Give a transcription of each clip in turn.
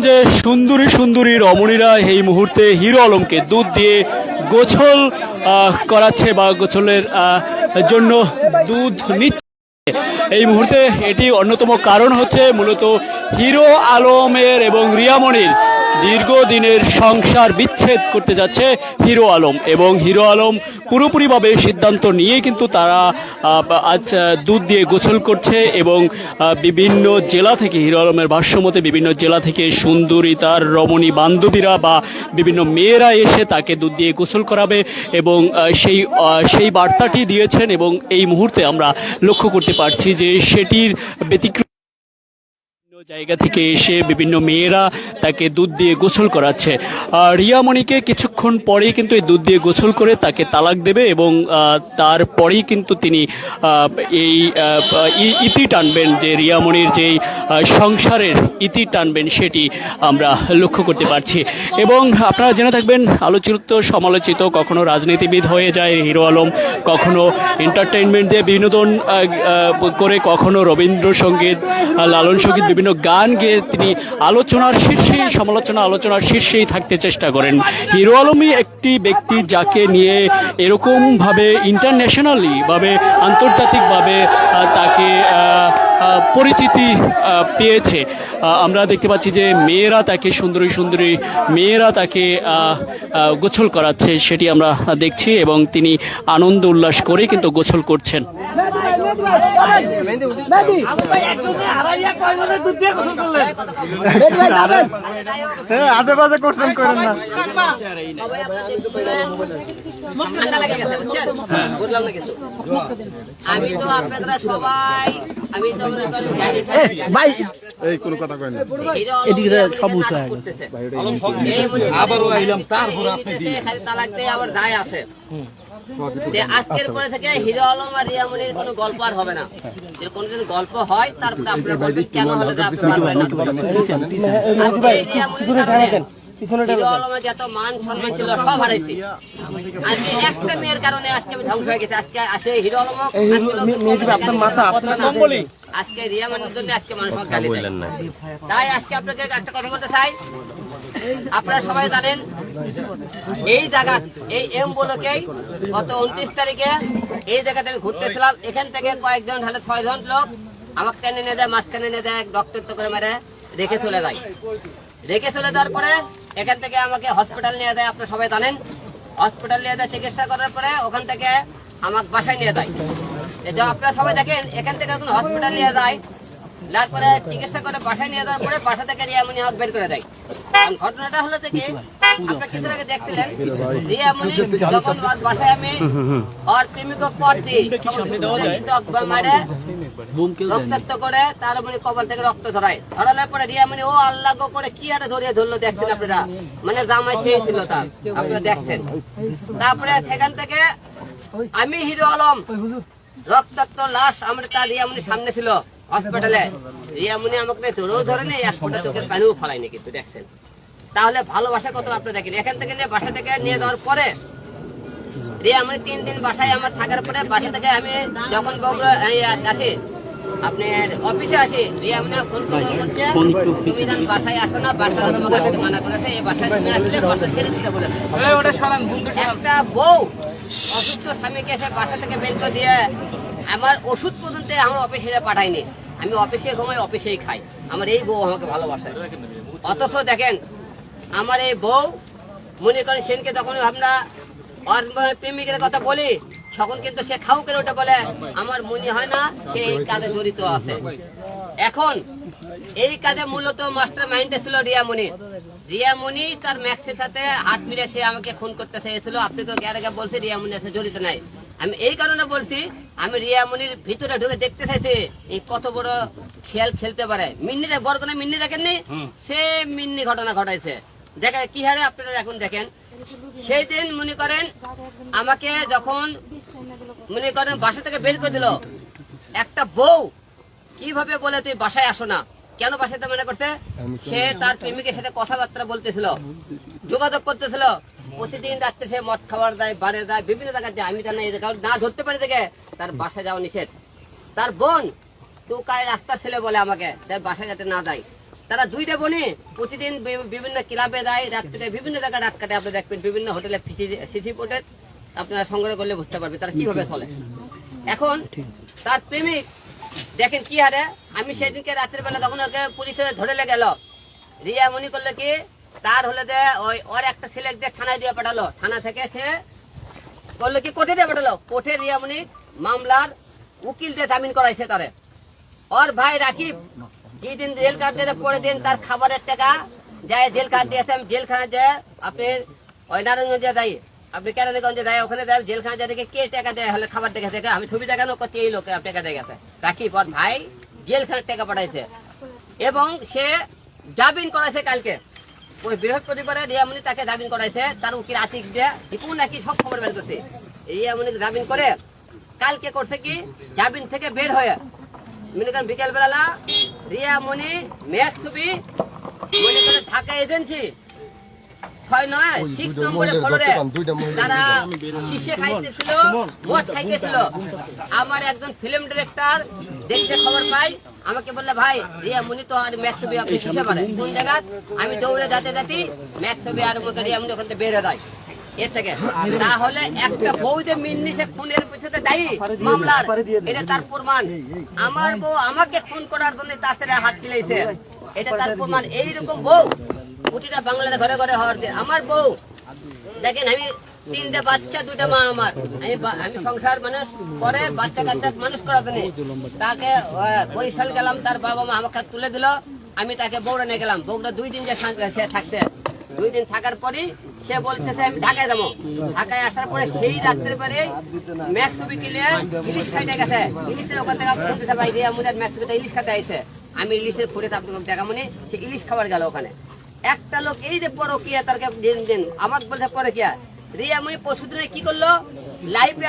যে সুন্দরী সুন্দরী রমণীরা এই মুহূর্তে হিরো আলমকে দুধ দিয়ে গোছল করাচ্ছে বা গোছলের জন্য দুধ নিচ্ছে। এই মুহূর্তে এটি অন্যতম কারণ হচ্ছে মূলত হিরো আলমের এবং রিয়ামণির দীর্ঘদিনের সংসার বিচ্ছেদ করতে যাচ্ছে হিরো আলম এবং হিরো আলম পুরোপুরিভাবে সিদ্ধান্ত নিয়ে কিন্তু তারা আজ দুধ দিয়ে গোসল করছে এবং বিভিন্ন জেলা থেকে হিরো আলমের ভাষ্যমতে বিভিন্ন জেলা থেকে সুন্দরী তার রমণী বান্ধবীরা বা বিভিন্ন মেয়েরা এসে তাকে দুধ দিয়ে গোসল করাবে এবং সেই সেই বার্তাটি দিয়েছেন এবং এই মুহূর্তে আমরা লক্ষ্য করতে পারছি যে সেটির ব্যতিক্রম জায়গা থেকে এসে বিভিন্ন মেয়েরা তাকে দুধ দিয়ে গোসল করাচ্ছে। রিয়ামণিকে কিছুক্ষণ পরেই কিন্তু এই দুধ দিয়ে গোসল করে তাকে তালাক দেবে এবং তারপরেই কিন্তু তিনি এই ইতি টানবেন যে রিয়ামণির যেই সংসারের ইতি টানবেন সেটি আমরা লক্ষ্য করতে পারছি। এবং আপনারা জেনে থাকবেন, আলোচিত, সমালোচিত, কখনো রাজনীতিবিদ হয়ে যায় হিরো আলম, কখনো এন্টারটেইনমেন্ট দিয়ে বিনোদন করে, কখনো রবীন্দ্রসঙ্গীত, লালন সংগীত, বিভিন্ন গান গেয়ে তিনি আলোচনার শীর্ষেই সমালোচনা আলোচনার শীর্ষেই থাকতে চেষ্টা করেন। হিরো আলমই একটি ব্যক্তি যাকে নিয়ে এরকমভাবে ইন্টারন্যাশনালি ভাবে আন্তর্জাতিকভাবে তাকে পরিচিতি পেয়েছে। আমরা দেখতে পাচ্ছি যে মেয়েরা তাকে সুন্দরী সুন্দরী মেয়েরা তাকে গোসল করাচ্ছে, সেটি আমরা দেখছি এবং তিনি আনন্দ উল্লাস করে কিন্তু গোসল করছেন। আজে বাজে কোশ্চেন করেন না ঠান্ডা লেগে গেছে বুঝছেন? বুঝলাম না কিন্তু আমি তো আপনারা সবাই আমি তো করেন জানি ভাই। এই কোনো কথা কয় না। এদিকে সব উঁচু গেছে। আবারও আইলাম তারপর আপনি খালি তালাক দিয়ে আবার যায় আসে। আজকের পরে থেকে হিরো আলম আর রিয়ামনির কোনো গল্প আর হবে না। যদি কোনোদিন গল্প হয় তারপরে আপনারা কেন হলো আলমের যত মান সম্মান ছিল সব হারাইছি। আজকে একটা মেয়ের কারণে আজকে আমি ধ্বংস হয়ে গেছে। আজকে আজকে হিরো আলম আপনার মাথা আজকে রিয়া মানুষের জন্য আজকে মানুষ গালি তাই আজকে আপনাকে একটা কথা বলতে চাই। আপনারা সবাই জানেন এই জায়গা এই এম বলকেই গত উনত্রিশ তারিখে এই জায়গাতে আমি ঘুরতে ঘুরতেছিলাম। এখান থেকে কয়েকজন হলে ছয়জন লোক আমাকে টেনে নিয়ে যায় মাঝখানে নিয়ে যায় রক্তাক্ত করে মেরে রেখে চলে যায়। রেখে চলে যাওয়ার পরে এখান থেকে আমাকে হসপিটাল নিয়ে যায় আপনারা সবাই জানেন। হসপিটাল নিয়ে যায়, চিকিৎসা করার পরে ওখান থেকে আমাকে বাসায় নিয়ে যায়। আপনারা সবাই দেখেন, এখান থেকে হসপিটাল নিয়ে যায় তারপরে চিকিৎসা করে বাসায় নিয়ে যাওয়ার পরে বাসা থেকে রিয়ামনি হক বের করে দেয়। ঘটনাটা হলো থেকে আমি মানে রিয়া ও করে কি ধরিয়ে দেখছেন আপনারা? মানে জামাই সেই ছিল তার, আপনারা দেখছেন। তারপরে সেখান থেকে আমি হিরো আলম, রক্তাক্ত লাশ আমরা তার রিয়ামনি সামনে ছিল। হসপিটালে। আমাকে ধরেও এক ফোঁটা চোখের পানিও ফলাইনি কিন্তু দেখছেন। তাহলে ভালোবাসা কত আপনারা দেখেন? এখান থেকে নিয়ে বাসা থেকে নিয়ে যাওয়ার পরে রিয়া আমি তিন দিন বাসায় আমার থাকার পরে বাসা থেকে আমি যখন বগুড়া আসি আপনার অফিসে আসি রিয়া আমি ফোন করে বলছে তুমি যেন বাসায় আসো না বাসা তোমাকে মানা করেছে এই বাসায় তুমি আসলে বাসা ছেড়ে দিতে বলেছে একটা বউ অসুস্থ স্বামীকে এসে বাসা থেকে বের করে দিয়ে আমার ওষুধ পর্যন্ত আমার অফিসে পাঠায়নি। আমি অফিসে ঘুমাই, অফিসেই খাই। আমার এই বউ আমাকে ভালোবাসে। অথচ দেখেন, আমার এই বউ, মনে করেন সেনকে যখন আমরা প্রেমিকের কথা বলি, তখন কিন্তু সে খাও কেন ওটা বলে? আমার মনে হয় না সে এই কাজে জড়িত আছে। এখন, এই কাজে মূলত মাস্টার মাইন্ডে ছিল রিয়ামণি। রিয়ামণি তার ম্যাক্সের সাথে হাত মিলে সে আমাকে খুন করতে চেয়েছিল। আপনি তো গ্যারে বলছে রিয়ামণি আছে জড়িত নাই। আমি এই কারণে বলছি আমি রিয়ামণির ভিতরে ঢুকে দেখতে চাইছি এই কত বড় খেল খেলতে পারে। মিন্নি দেখ মিন্নি দেখেননি? সে মিন্নি ঘটনা ঘটাইছে। দেখে কি হারে আপনারা এখন দেখেন। সেই দিন মনে করেন আমাকে যখন মনে করেন বাসা থেকে বের করে দিল। একটা বউ কীভাবে বলে তুই বাসায় আসো না? কেন বাসায় মনে করছে সে তার প্রেমিকের সাথে কথাবার্তা বলতেছিল যোগাযোগ করতেছিল। প্রতিদিন রাত্রে সে মদ খাবার দেয় বাড়ে যায় বিভিন্ন জায়গায় যায় আমি জানি এই জায়গায় না ধরতে পারি দেখে। তার বাসায় যাওয়া নিষেধ। তার বোন, টুকায় রাস্তার ছেলে বলে আমাকে তার বাসায় যাতে না দেয়। তারা দুইটা বোনে প্রতিদিন বিভিন্ন ক্লাবে যায় রাত্রিতে বিভিন্ন জায়গায় রাত কাটে। আপনি দেখবেন বিভিন্ন হোটেলে সিসি পোর্টে আপনারা সংগ্রহ করলে বুঝতে পারবে তারা কীভাবে চলে। এখন তার প্রেমিক, দেখেন কি হারে। আমি সেদিনকে রাত্রের বেলা তখন ওকে পুলিশে ধরে গেল। রিয়া মনি করল কি তার হলে যে ওই ওর একটা ছেলে দিয়ে থানায় দিয়ে পাঠালো, থানা থেকে সে করল কি, কোর্টে দিয়ে পাঠালো? কোর্টে রিয়া মনি মামলার উকিল দিয়ে জামিন করাইছে তারে। ওর ভাই রাকিব, যেদিন জেল কাটতে পরে দিন, তার খাবারের টাকা যায় জেল দিয়েছে আমি জেলখানা যায় আপনি ওই নারায়ণগঞ্জে যাই, আপনি কেরানীগঞ্জে যায় ওখানে যায় জেলখানা যায় দেখে কে টাকা দেয়, হলে খাবার দেখে দেখে, আমি ছবি দেখানো করছি, এই লোকে টাকা দিয়ে গেছে। রাকিব, ওর ভাই জেলখানার টাকা পাঠাইছে। এবং সে জামিন করাইছে কালকে। ওই বৃহস্পতিবারে রিয়ামনি তাকে জামিন করাইছে তার উকিল আতিক দিয়ে টিপু নাকি সব খবর বের করছে। রিয়ামনি জামিন করে কালকে করছে কি? জামিন থেকে বের হয়ে মনে করেন বিকেল বেলা রিয়া মনি মেঘ ছবি মনে করে ঢাকা এজেন্সি ছয় নয় ঠিক নম্বরে ফলরে তারা শিশে খাইতেছিল মদ খাইতেছিল। আমার একজন ফিল্ম ডিরেক্টর দেখতে খবর পাই আমাকে বললে, ভাই, রিয়া মুনি তো আর ম্যাক ছবি আপনি শিশে পারে কোন জায়গা আমি দৌড়ে যাতে যাতে ম্যাক ছবি আর মুখে রিয়া মুনি ওখান থেকে বের হয়ে যায়। এর থেকে। তাহলে একটা বউ যে মিন্নি সে খুনের পিছনে দায়ী মামলার। এটা তার প্রমাণ। আমার বউ আমাকে খুন করার জন্য তার সাথে হাত মিলাইছে। এটা তার প্রমাণ। এইরকম বউ প্রতিটা বাংলার ঘরে ঘরে হওয়ার দিন। আমার বউ দেখেন, আমি তিনটে বাচ্চা, দুইটা মা আমার। আমি সংসার মানুষ করে বাচ্চা কাচ্চা মানুষ করাতে নেই তাকে বরিশাল গেলাম, তার বাবা মা আমাকে তুলে দিল। আমি তাকে বৌড়া নিয়ে গেলাম। বৌড়া দুই দিন যে সে থাকছে। দুই দিন থাকার পরই সে বলতেছে, আমি ঢাকায় যাব। ঢাকায় আসার পরে সেই রাত্রের পরে ম্যাক্স ছবি কিনে ইলিশ খাইতে গেছে। ইলিশের ওখান থেকে দিতে ভাই, রিয়া মুনের ম্যাক্স ইলিশ খাতে আইছে। আমি ইলিশের ফুটে আপনাকে দেখা মনে সে ইলিশ খাবার গেল ওখানে। একটা লোক এই যে পরকিয়া, তারকে দিন দিন আমার বলছে, পরকিয়া রিয়া মুনি পরশু দিনে কি করল?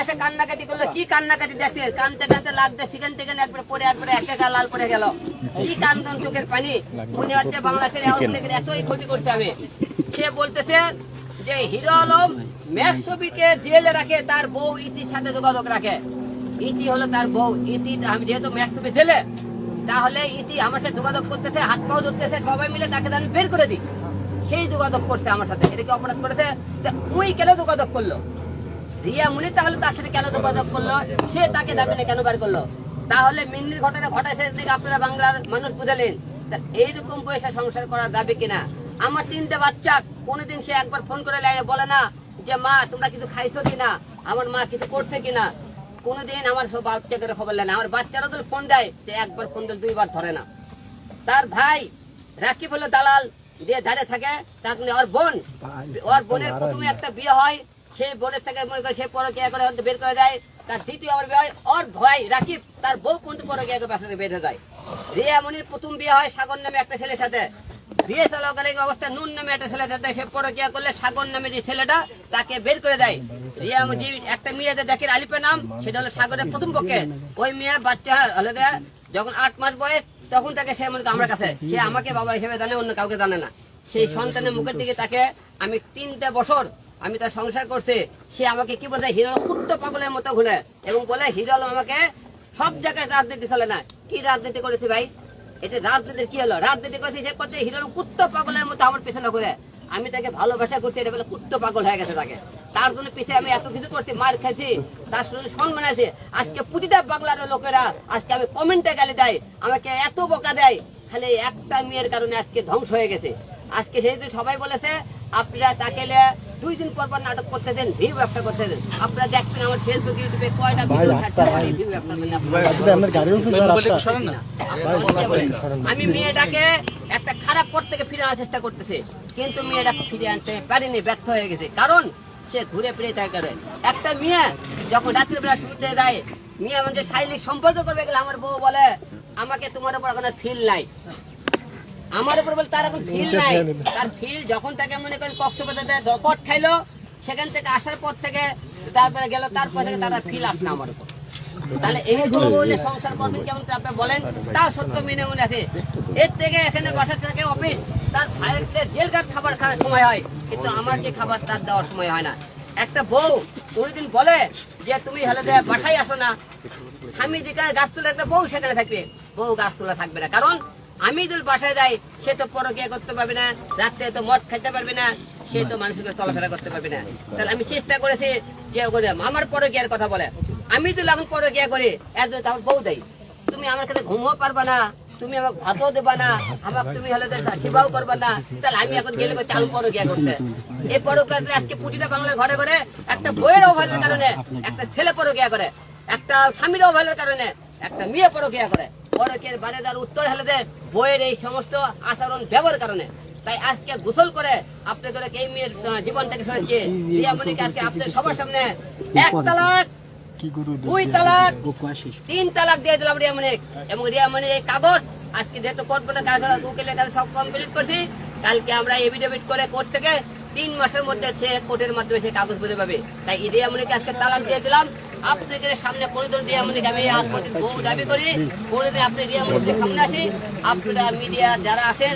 এসে করল। কি দেখছে? কানতে কানতে লাগতে সেখান থেকে একবার পরে একবারে গা লাল গেল। কি কান্দন চোখের পানি? মনে হচ্ছে বাংলাদেশের এতই ক্ষতি করতে হবে। সে বলতেছে যে হিরো আলম ম্যাচ ছবিকে জেলে রাখে, তার বউ ইতির সাথে যোগাযোগ রাখে। ইতি হলো তার বউ। ইতি, আমি যেহেতু ম্যাচ ছবি জেলে, তাহলে ইতি আমার সাথে যোগাযোগ করতেছে, হাত পাও ধরতেছে, সবাই মিলে তাকে বের করে দিই। সেই যোগাযোগ করছে আমার সাথে। এটা কি অপরাধ করেছে? ওই কেন যোগাযোগ করল? রিয়া মুনি তাহলে তার সাথে কেন যোগাযোগ করল? সে তাকে দাবিনে কেন বার করল? তাহলে মিন্নির ঘটনা ঘটাইছে দিকে আপনারা বাংলার মানুষ বুঝালেন। এইরকম পয়সা সংসার করা যাবে কিনা? আমার তিনটে বাচ্চা, কোনোদিন সে একবার ফোন করে বলে না যে, মা, তোমরা কিছু খাইছো কিনা? আমার মা কিছু করছে কিনা? কোনোদিন আমার সব বাচ্চাকে খবর নেয় না। আমার বাচ্চারা তো ফোন দেয়, যে একবার ফোন দিলে দুইবার ধরে না। তার ভাই রাকিব হলো দালাল দিয়ে দাঁড়িয়ে থাকে নিয়ে ওর বোন। ওর বোনের প্রথমে একটা বিয়ে হয় সেই বোনের থেকে মনে করে সে পরকিয়া করে বের করে দেয়। তার দ্বিতীয় আবার বিয়ে হয় ওর রাকিব তার বউ কিন্তু পরকিয়া করে বের হয়ে যায়। রিয়া মনির প্রথম বিয়ে হয় সাগর নামে একটা ছেলের সাথে। বিয়ে চলাকালীন অবস্থা নুন নামে একটা ছেলে সাথে সে পরকিয়া করলে সাগর নামে যে ছেলেটা তাকে বের করে দেয়। রিয়া যে একটা মেয়েদের দেখে আলিপের নাম সেটা হলো সাগরের প্রথম পক্ষে। ওই মেয়ে বাচ্চা হলে যখন আট মাস বয়স তখন তাকে সে মনে আমার কাছে, সে আমাকে বাবা হিসেবে জানে, অন্য কাউকে জানে না। সেই সন্তানের মুখের দিকে তাকে আমি তিনটা বছর আমি তার সংসার করছি। সে আমাকে কি বলে হিরো কুট্ট পাগলের মতো ঘুরে এবং বলে হিরো আমাকে সব জায়গায় রাজনীতি চলে না। কি রাজনীতি করেছি ভাই? এটা রাজনীতির কি হলো? রাজনীতি করেছি সে করছে হিরো কুট্ট পাগলের মতো আমার পেছনে ঘুরে। আমি তাকে ভালোবাসা করছি, এটা বলে কুট্ট পাগল হয়ে গেছে তাকে। তার জন্য পিছিয়ে আমি এত কিছু করছি, মার খেয়েছি, তার সঙ্গে সম্মান আছে। আজকে প্রতিটা বাংলার লোকেরা আজকে আমি কমেন্টে গালি দেয়, আমাকে এত বোকা দেয়। খালি একটা মেয়ের কারণে আজকে ধ্বংস হয়ে গেছে। আজকে সেই সবাই বলেছে আপনারা তাকে দুই দিন পর পর নাটক করতে দেন ভিউ ব্যবসা করতে দেন। আপনারা দেখবেন আমার ফেসবুক ইউটিউবে কয়টা ভিডিও ভিউ ব্যবসা। আমি মেয়েটাকে একটা খারাপ পথ থেকে ফিরে আনার চেষ্টা করতেছে কিন্তু মেয়েটা ফিরে আনতে পারিনি ব্যর্থ হয়ে গেছে। কারণ সে ঘুরে ফিরে তাই করে একটা মেয়ে যখন রাত্রিবেলা শুতে দেয় মেয়ে মানে শারীরিক সম্পর্ক করবে? গেলে আমার বউ বলে আমাকে তোমার উপর এখন ফিল নাই। আমার উপর বলে তার এখন ফিল নাই। তার ফিল যখন তাকে মনে করেন কক্সবাজারে কট খাইলো সেখান থেকে আসার পর থেকে তারপরে গেল তারপর থেকে তারা ফিল আসলো আমার উপর। তাহলে এই বললে সংসার করবেন কেমন আপনি বলেন? তাও সত্য মেনে মনে আছে। এর থেকে এখানে বসা থাকে অফিস তার ভাইয়ের খাবার খাওয়ার সময় হয়। কিন্তু আমার যে খাবার তার দেওয়ার সময় হয় না। একটা বউ কোনদিন বলে যে তুমি হলে যে বাসায় আসো না। স্বামী দিকে গাছ তুলে একটা বউ সেখানে থাকবে। বউ গাছ তোলা থাকবে না। কারণ আমি যদি বাসায় যাই, সে তো পরকিয়া করতে পারবে না, রাত্রে তো মদ খাইতে পারবে না, সে তো মানুষের চলাফেরা করতে পারবে না। তাহলে আমি চেষ্টা করেছি যে করে, আমার পরকিয়ার কথা বলে। আমি তো এখন পরকিয়া করি একজন তো আমার বউ দেয়। তুমি আমার কাছে ঘুমও পারবা না, তুমি আমাকে ভাতও দেবা না, আমাকে তুমি হলে সেবাও করবা না। তাহলে আমি এখন গেলে করতে আমি পরকিয়া করতে? এই পরকিয়া আজকে পুটিটা বাংলার ঘরে ঘরে একটা বইয়ের অবহেলার কারণে একটা ছেলে পরকিয়া করে, একটা স্বামীর অবহেলার কারণে একটা মেয়ে পরকিয়া করে। পরকের বারে তার উত্তর হেলে দেয় বইয়ের এই সমস্ত আচরণ ব্যবহার কারণে। তাই আজকে গোসল করে আপনাদের এই মেয়ের আহ, জীবন থেকে শুনেছি রিয়ামণিকে আজকে আপনাদের সবার সামনে এক তালাক দুই তালাক তিন তালাক দিয়ে দিলাম রিয়ামণিক এবং রিয়ামণির এই কাগজ আজকে যেহেতু কোর্ট কাজ উকিলের কাছে সব কমপ্লিট করছি। কালকে আমরা এভিডেভিট করে কোর্ট থেকে তিন মাসের মধ্যে সে কোর্টের মাধ্যমে সে কাগজ বুঝে পাবে। তাই রিয়ামণিকে আজকে তালাক দিয়ে দিলাম। আপনাদের সামনে কোনোদিন আমাদের আমি আজ পর্যন্ত বহু দাবি করি। কোনোদিন আপনি রিয়ামণিকে সামনে আসি। আপনারা মিডিয়া যারা আছেন